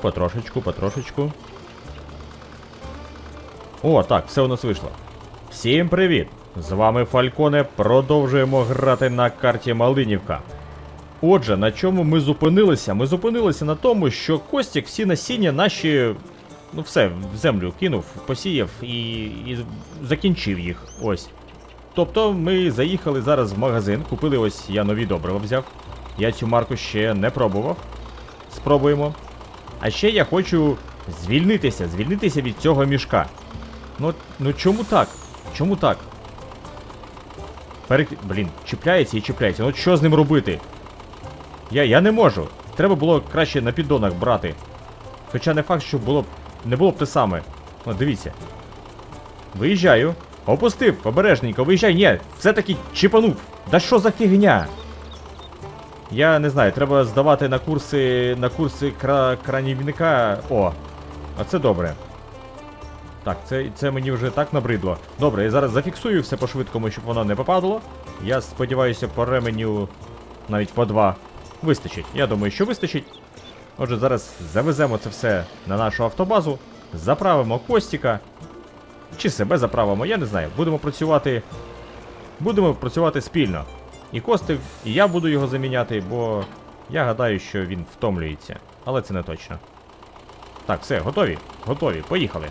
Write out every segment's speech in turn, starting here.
Потрошечку, потрошечку. О, так, все у нас вийшло. Всім привіт! З вами Фальконе. Продовжуємо грати на карті Малинівка. Отже, на чому ми зупинилися? Ми зупинилися на тому, що Костік всі насіння наші. Ну, все, в землю кинув, посіяв і, і закінчив їх. Ось. Тобто ми заїхали зараз в магазин, купили ось я нові добрива взяв. Я цю марку ще не пробував. Спробуємо. А ще я хочу звільнитися, звільнитися від цього мішка. Ну, ну чому так? Чому так? Перек... Блін, чіпляється і чіпляється. Ну що з ним робити? Я, я не можу. Треба було краще на піддонах брати. Хоча не факт, що було б. Не було б те саме. О, дивіться. Виїжджаю. Опустив, обережненько, виїжджай. Ні, все-таки чіпанув. Да що за фігня? Я не знаю, треба здавати на курси. на курси кра, кранівника. О, а це добре. Так, це, це мені вже так набридло. Добре, я зараз зафіксую все по-швидкому, щоб воно не попадало. Я сподіваюся, по ременю навіть по два вистачить. Я думаю, що вистачить. Отже, зараз завеземо це все на нашу автобазу, заправимо Костіка. Чи себе заправимо, я не знаю. Будемо працювати. Будемо працювати спільно. І Костик, і я буду його заміняти, бо я гадаю, що він втомлюється. Але це не точно. Так, все, готові? Готові, поїхали.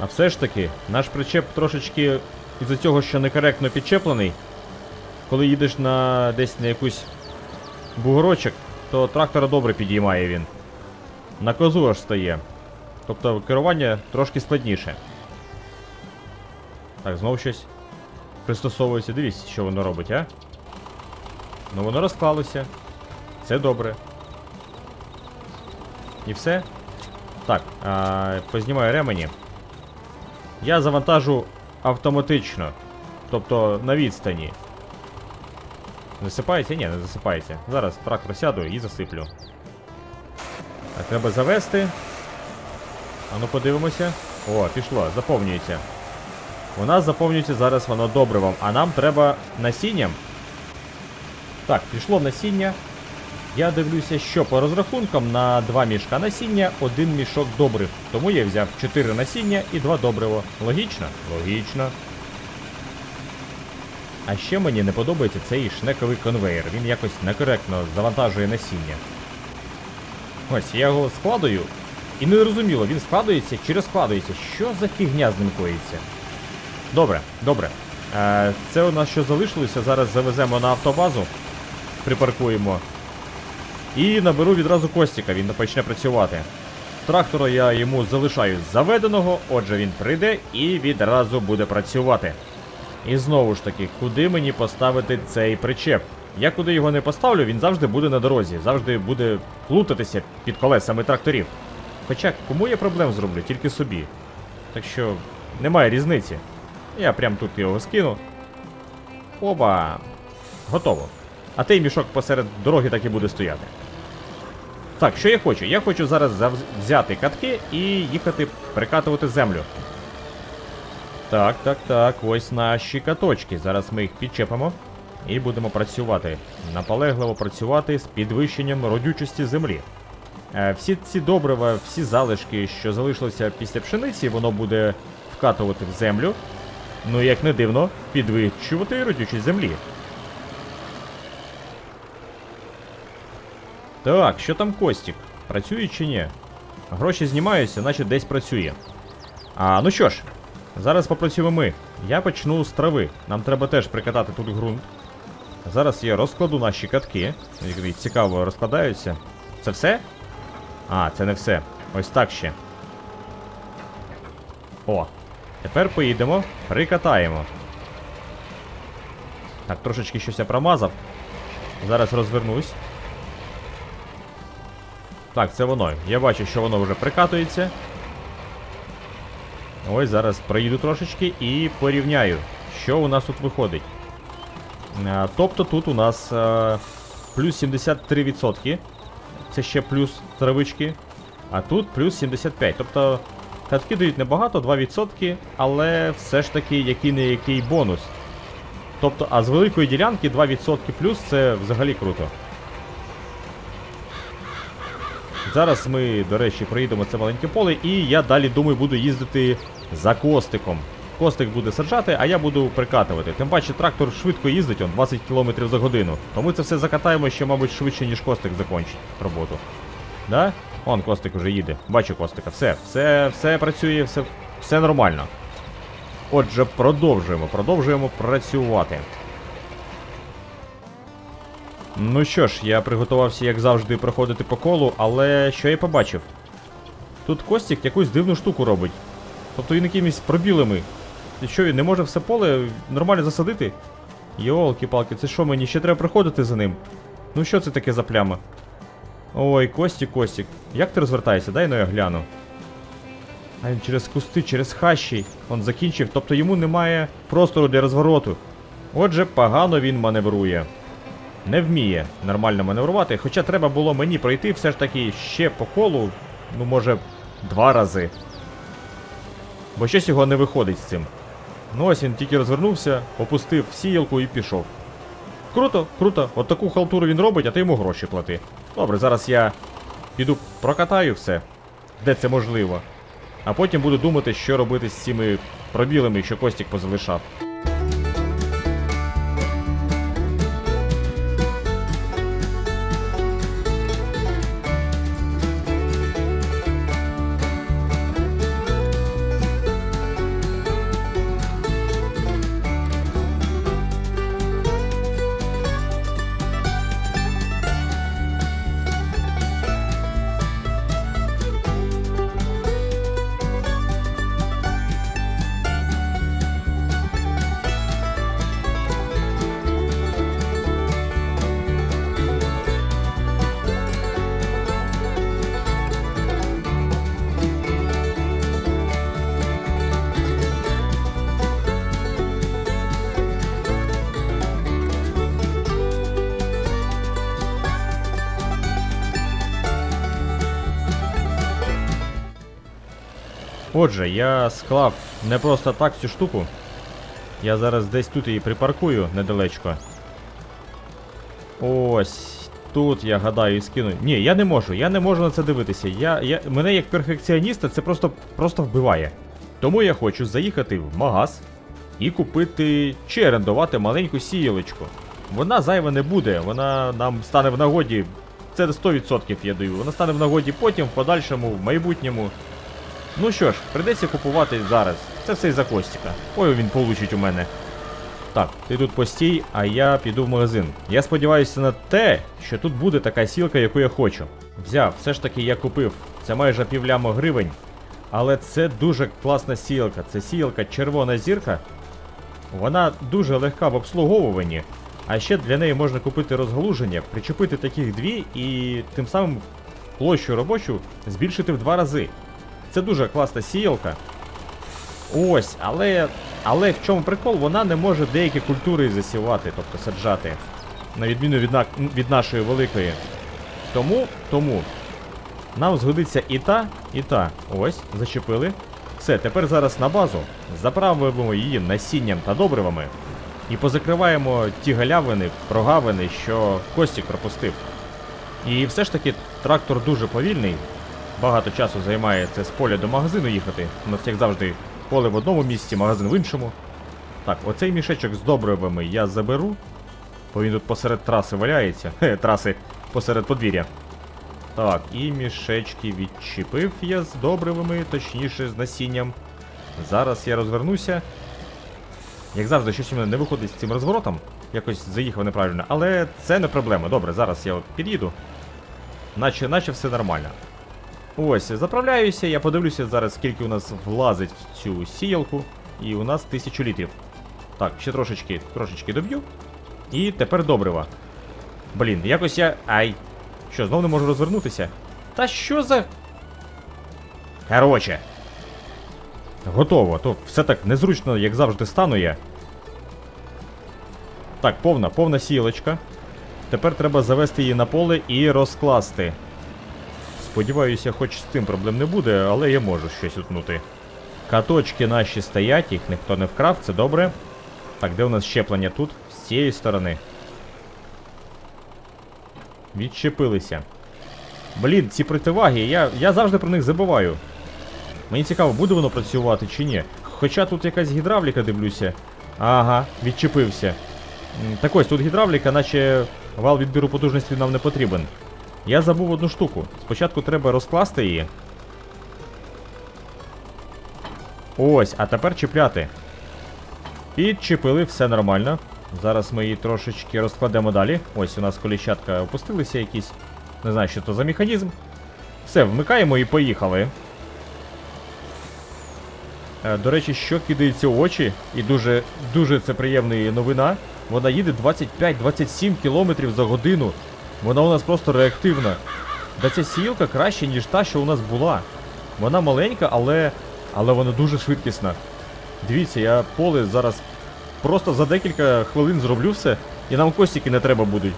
А все ж таки, наш причеп трошечки із-за цього, що некоректно підчеплений. Коли їдеш на десь на якусь бугорочок, то трактора добре підіймає він. На козу аж стає. Тобто керування трошки складніше. Так, знову щось пристосовується. Дивіться, що воно робить, а? Ну воно розклалося. Це добре. І все. Так, а, познімаю ремені. Я завантажу автоматично. Тобто на відстані. Засипається? Ні, не засипається. Зараз трактор сяду і засиплю. Так, треба завести. А ну подивимося. О, пішло, заповнюється. У нас заповнюється зараз воно добривом, а нам треба насінням. Так, пішло насіння. Я дивлюся, що по розрахункам на 2 мішка насіння, один мішок добрив. Тому я взяв 4 насіння і 2 добриво. Логічно? Логічно. А ще мені не подобається цей шнековий конвейер. Він якось некоректно завантажує насіння. Ось, я його складую. І не зрозуміло, він складується чи розкладується. Що за фігня з ним коїться? Добре, добре. Е, це у нас що залишилося. Зараз завеземо на автобазу, припаркуємо. І наберу відразу Костіка, він почне працювати. Трактора я йому залишаю заведеного, отже він прийде і відразу буде працювати. І знову ж таки, куди мені поставити цей причеп? Я куди його не поставлю, він завжди буде на дорозі, завжди буде плутатися під колесами тракторів. Хоча кому я проблем зроблю, тільки собі. Так що немає різниці. Я прям тут його скину. Оба. Готово. А той мішок посеред дороги так і буде стояти. Так, що я хочу? Я хочу зараз взяти катки і їхати прикатувати землю. Так, так, так, ось наші каточки. Зараз ми їх підчепимо і будемо працювати. Наполегливо працювати з підвищенням родючості землі. Е, всі ці добрива, всі залишки, що залишилися після пшениці, воно буде вкатувати в землю. Ну, як не дивно, підвищувати родючість землі. Так, що там Костік? Працює чи ні? Гроші знімаються, наче десь працює. А, ну що ж, зараз попрацюємо ми. Я почну з трави. Нам треба теж прикатати тут ґрунт. Зараз я розкладу наші катки. Цікаво розкладаються. Це все? А, це не все. Ось так ще. О. Тепер поїдемо, прикатаємо. Так, трошечки щось я промазав. Зараз розвернусь. Так, це воно. Я бачу, що воно вже прикатується. Ось зараз проїду трошечки і порівняю, що у нас тут виходить. А, тобто тут у нас а, плюс 73%. Це ще плюс травички. А тут плюс 75. Тобто катки дають небагато, 2%, але все ж таки який не який бонус. Тобто, а з великої ділянки 2% плюс це взагалі круто. зараз ми, до речі, проїдемо це маленьке поле, і я далі думаю буду їздити за костиком. Костик буде саджати, а я буду прикатувати. Тим паче трактор швидко їздить, он 20 км за годину. То ми це все закатаємо ще, мабуть, швидше, ніж костик закінчить роботу. Да? Он костик уже їде. Бачу костика. Все, все, все працює, все, все нормально. Отже, продовжуємо, продовжуємо працювати. Ну що ж, я приготувався, як завжди, проходити по колу, але що я побачив? Тут Костік якусь дивну штуку робить. Тобто він якимись пробілами. І що він не може все поле нормально засадити? Йолки-палки, це що мені ще треба приходити за ним? Ну що це таке за пляма? Ой, Костік, Костік, як ти розвертаєшся? Дай ну я гляну. А він через кусти, через хащі. Он закінчив, тобто йому немає простору для розвороту. Отже, погано він маневрує. Не вміє нормально маневрувати, хоча треба було мені пройти все ж таки ще по колу, ну може, два рази. Бо щось його не виходить з цим. Ну ось він тільки розвернувся, опустив сіялку і пішов. Круто, круто. От таку халтуру він робить, а ти йому гроші плати. Добре, зараз я піду прокатаю все, де це можливо. А потім буду думати, що робити з цими пробілами, що Костік позалишав. Отже, я склав не просто так цю штуку. Я зараз десь тут її припаркую недалечко. Ось тут я гадаю і скину. Ні, я не можу, я не можу на це дивитися. Я, я, Мене як перфекціоніста це просто, просто вбиває. Тому я хочу заїхати в магаз і купити чи орендувати маленьку сіялочку. Вона зайва не буде, вона нам стане в нагоді. Це 100% я даю. Вона стане в нагоді потім, в подальшому, в майбутньому. Ну що ж, прийдеться купувати зараз. Це все із-за Костіка. Ой, він получить у мене. Так, ти тут постій, а я піду в магазин. Я сподіваюся на те, що тут буде така сілка, яку я хочу. Взяв, все ж таки я купив. Це майже півлямо гривень. Але це дуже класна сілка. Це сілка червона зірка. Вона дуже легка в обслуговуванні. А ще для неї можна купити розгалуження, причепити таких дві і тим самим площу робочу збільшити в два рази. Це дуже класна сіялка. Ось, але. Але в чому прикол, вона не може деякі культури засівати, тобто саджати. На відміну від, на, від нашої великої. Тому, тому. Нам згодиться і та, і та. Ось, зачепили. Все, тепер зараз на базу заправимо її насінням та добривами. І позакриваємо ті галявини, прогавини, що Костік пропустив. І все ж таки трактор дуже повільний. Багато часу займає це з поля до магазину їхати. У нас, як завжди, поле в одному місці, магазин в іншому. Так, оцей мішечок з добривами я заберу. Бо він тут посеред траси валяється. Хе, траси посеред подвір'я. Так, і мішечки відчепив я з добривами, точніше з насінням. Зараз я розвернуся. Як завжди, щось у мене не виходить з цим розворотом. Якось заїхав неправильно. Але це не проблема. Добре, зараз я от під'їду. Наче, наче все нормально. Ось, заправляюся, я подивлюся зараз, скільки у нас влазить в цю сіялку. І у нас 1000 літрів. Так, ще трошечки, трошечки доб'ю. І тепер добрива. Блін, якось я. Ай. Що, знов не можу розвернутися? Та що за. Короче. Готово. То все так незручно, як завжди, стану я. Так, повна, повна сілочка. Тепер треба завести її на поле і розкласти. Сподіваюся, хоч з цим проблем не буде, але я можу щось утнути. Каточки наші стоять, їх ніхто не вкрав, це добре. Так, де у нас щеплення тут? З цієї сторони. Відчепилися. Блін, ці противаги, я, я завжди про них забуваю. Мені цікаво, буде воно працювати чи ні. Хоча тут якась гідравліка, дивлюся. Ага, відчепився. Так ось, тут гідравліка, наче вал відбіру потужності нам не потрібен. Я забув одну штуку. Спочатку треба розкласти її. Ось, а тепер чіпляти. Підчепили, все нормально. Зараз ми її трошечки розкладемо далі. Ось у нас коліщатка опустилися якісь. Не знаю, що це за механізм. Все, вмикаємо і поїхали. Е, До речі, що кидається в очі, і дуже, дуже це приємна новина. Вона їде 25-27 км за годину. Вона у нас просто реактивна. Да ця сіялка краще, ніж та, що у нас була. Вона маленька, але. але вона дуже швидкісна. Дивіться, я поле зараз просто за декілька хвилин зроблю все, і нам костіки не треба будуть.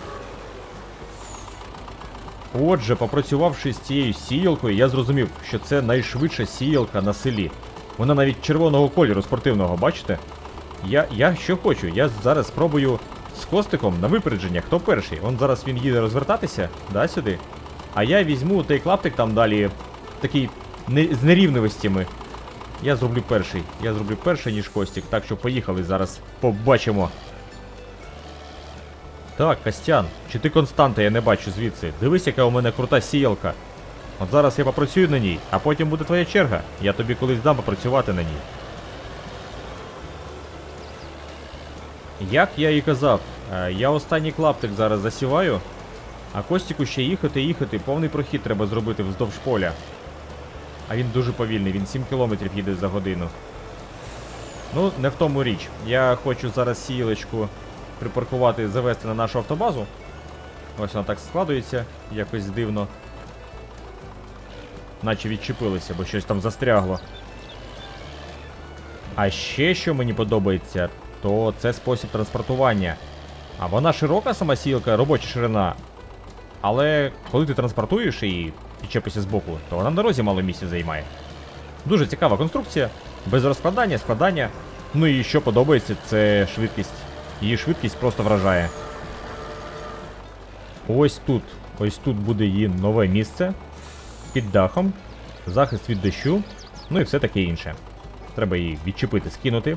Отже, попрацювавши з цією сіялкою, я зрозумів, що це найшвидша сіялка на селі. Вона навіть червоного кольору спортивного, бачите? Я, я що хочу, я зараз спробую з костиком на випередження, хто перший. Он зараз він їде розвертатися, да, сюди. А я візьму той клаптик там далі, такий не, з нерівностями. Я зроблю перший. Я зроблю перший, ніж Костік. Так що поїхали зараз. Побачимо. Так, Костян, чи ти константа, я не бачу звідси. Дивись, яка у мене крута сіялка. От зараз я попрацюю на ній, а потім буде твоя черга. Я тобі колись дам попрацювати на ній. Як я і казав, е, я останній клаптик зараз засіваю, а Костіку ще їхати, їхати, повний прохід треба зробити вздовж поля. А він дуже повільний, він 7 км їде за годину. Ну, не в тому річ. Я хочу зараз сіялочку припаркувати, завести на нашу автобазу. Ось вона так складується, якось дивно. Наче відчепилися, бо щось там застрягло. А ще що мені подобається, то це спосіб транспортування. А вона широка сама сілка, робоча ширина. Але коли ти транспортуєш її, підчепися з боку, то вона на дорозі мало місця займає. Дуже цікава конструкція, без розкладання, складання. Ну і що подобається, це швидкість. Її швидкість просто вражає. Ось тут. Ось тут буде її нове місце. Під дахом. Захист від дощу. Ну і все таке інше. Треба її відчепити, скинути.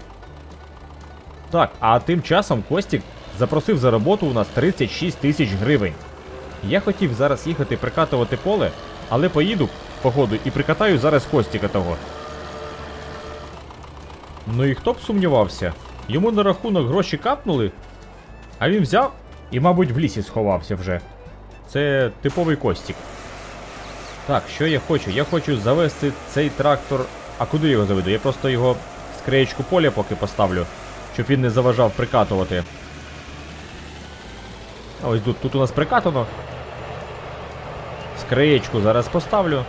Так, а тим часом Костік запросив за роботу у нас 36 тисяч гривень. Я хотів зараз їхати прикатувати поле, але поїду, походу, і прикатаю зараз Костіка того. Ну і хто б сумнівався? Йому на рахунок гроші капнули, а він взяв і, мабуть, в лісі сховався вже. Це типовий Костік. Так, що я хочу? Я хочу завести цей трактор. А куди його заведу? Я просто його з краєчку поля поки поставлю, щоб він не заважав прикатувати. А ось тут, тут у нас прикатано. З краєчку зараз поставлю.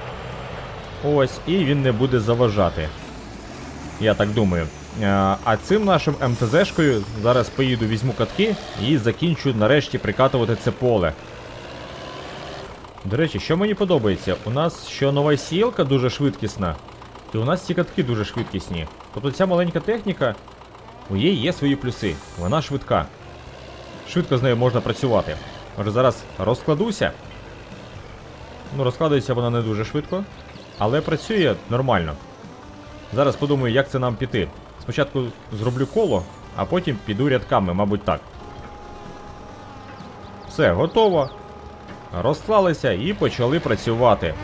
Ось, і він не буде заважати. Я так думаю. А, а цим нашим МТЗшкою зараз поїду, візьму катки і закінчу нарешті прикатувати це поле. До речі, що мені подобається, у нас що нова сіялка дуже швидкісна, і у нас ці катки дуже швидкісні. Тобто ця маленька техніка, у її є свої плюси. Вона швидка. Швидко з нею можна працювати. Може зараз розкладуся. Ну, розкладається вона не дуже швидко, але працює нормально. Зараз подумаю, як це нам піти. Спочатку зроблю коло, а потім піду рядками, мабуть, так. Все, готово. Розклалися і почали працювати.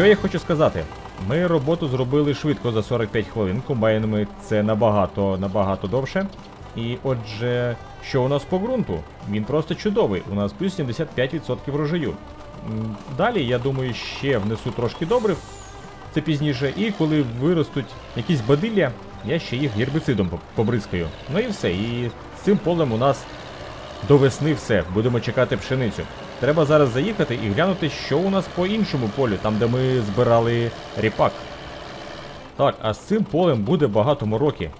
Що я хочу сказати? Ми роботу зробили швидко за 45 хвилин. Комбайнами це набагато набагато довше. І отже, що у нас по ґрунту? Він просто чудовий. У нас плюс 75% врожаю. Далі, я думаю, ще внесу трошки добрив. Це пізніше. І коли виростуть якісь бадилля, я ще їх гербіцидом побризкаю. Ну і все. І з цим полем у нас до весни все. Будемо чекати пшеницю. Треба зараз заїхати і глянути, що у нас по іншому полю, там де ми збирали ріпак. Так, а з цим полем буде багато мороки.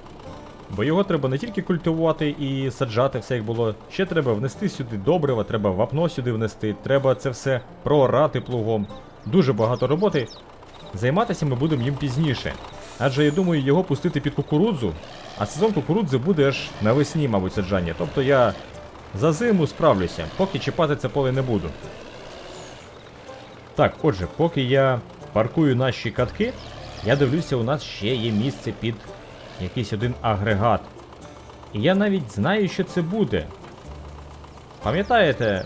Бо його треба не тільки культивувати і саджати, все як було. Ще треба внести сюди добрива, треба вапно сюди внести, треба це все проорати плугом. Дуже багато роботи. Займатися ми будемо їм пізніше. Адже я думаю його пустити під кукурудзу, а сезон кукурудзи буде аж навесні, мабуть, саджання. Тобто я за зиму справлюся, поки чіпати це поле не буду. Так, отже, поки я паркую наші катки, я дивлюся, у нас ще є місце під якийсь один агрегат. І я навіть знаю, що це буде. Пам'ятаєте,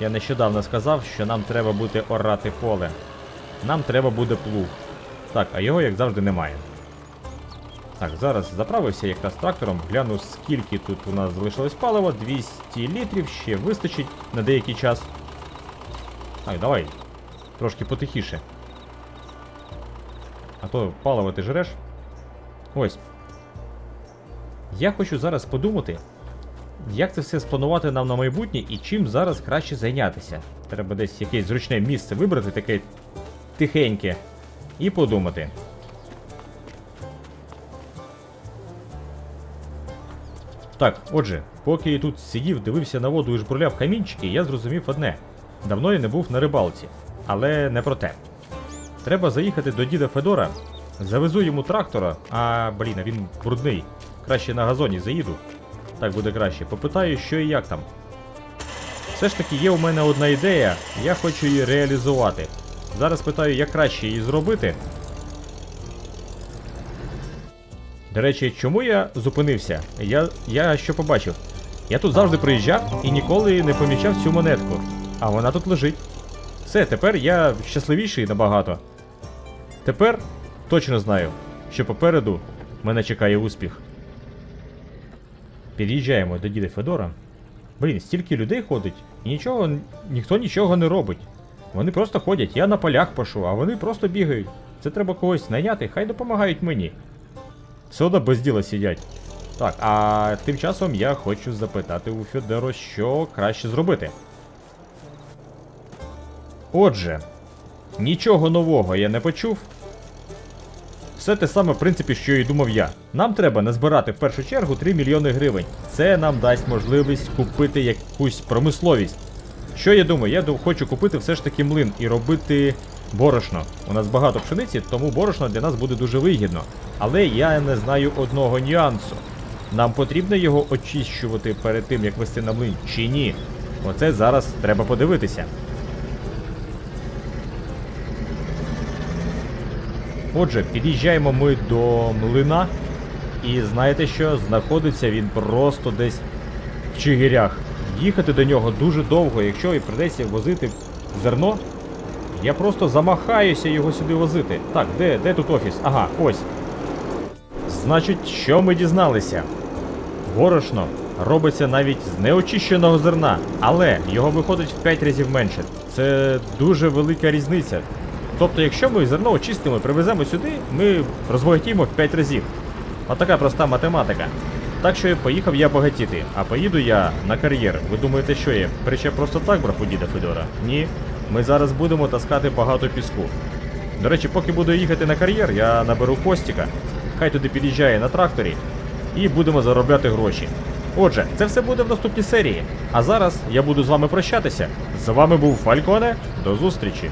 я нещодавно сказав, що нам треба буде орати поле. Нам треба буде плуг. Так, а його, як завжди, немає. Так, зараз заправився якраз трактором, гляну, скільки тут у нас залишилось палива. 200 літрів, ще вистачить на деякий час. Так, давай. Трошки потихіше. А то паливо ти жреш. Ось. Я хочу зараз подумати, як це все спланувати нам на майбутнє і чим зараз краще зайнятися. Треба десь якесь зручне місце вибрати, таке тихеньке, і подумати. Так, отже, поки я тут сидів, дивився на воду і жбурляв камінчики, я зрозумів одне: давно я не був на рибалці, але не про те. Треба заїхати до діда Федора, завезу йому трактора, а блін, а він брудний. Краще на газоні заїду. Так буде краще. Попитаю, що і як там. Все ж таки є у мене одна ідея, я хочу її реалізувати. Зараз питаю, як краще її зробити. До речі, чому я зупинився? Я, я що побачив? Я тут завжди приїжджав і ніколи не помічав цю монетку. А вона тут лежить. Все, тепер я щасливіший набагато. Тепер точно знаю, що попереду мене чекає успіх. Під'їжджаємо до діда Федора. Блін, стільки людей ходить, і нічого, ніхто нічого не робить. Вони просто ходять, я на полях пашу, а вони просто бігають. Це треба когось найняти, хай допомагають мені. Все одно без діла сидять. Так, а тим часом я хочу запитати у Федора, що краще зробити. Отже, нічого нового я не почув. Все те саме, в принципі, що і думав я. Нам треба назбирати в першу чергу 3 мільйони гривень. Це нам дасть можливість купити якусь промисловість. Що я думаю? Я хочу купити все ж таки млин і робити борошно. У нас багато пшениці, тому борошно для нас буде дуже вигідно. Але я не знаю одного нюансу. Нам потрібно його очищувати перед тим, як вести на млин, чи ні? Оце зараз треба подивитися. Отже, під'їжджаємо ми до млина. І знаєте що? Знаходиться він просто десь в Чигирях. Їхати до нього дуже довго, якщо і придеться возити зерно. Я просто замахаюся його сюди возити. Так, де, де тут офіс? Ага, ось. Значить, що ми дізналися? Борошно робиться навіть з неочищеного зерна, але його виходить в 5 разів менше. Це дуже велика різниця. Тобто, якщо ми зерно очистимо і привеземо сюди, ми розбагатіємо в 5 разів. Отака проста математика. Так що поїхав я багатіти, а поїду я на кар'єр. Ви думаєте, що я приче просто так брав діда Федора? Ні. Ми зараз будемо таскати багато піску. До речі, поки буду їхати на кар'єр, я наберу Костіка, хай туди під'їжджає на тракторі, і будемо заробляти гроші. Отже, це все буде в наступній серії. А зараз я буду з вами прощатися. З вами був Фальконе. До зустрічі!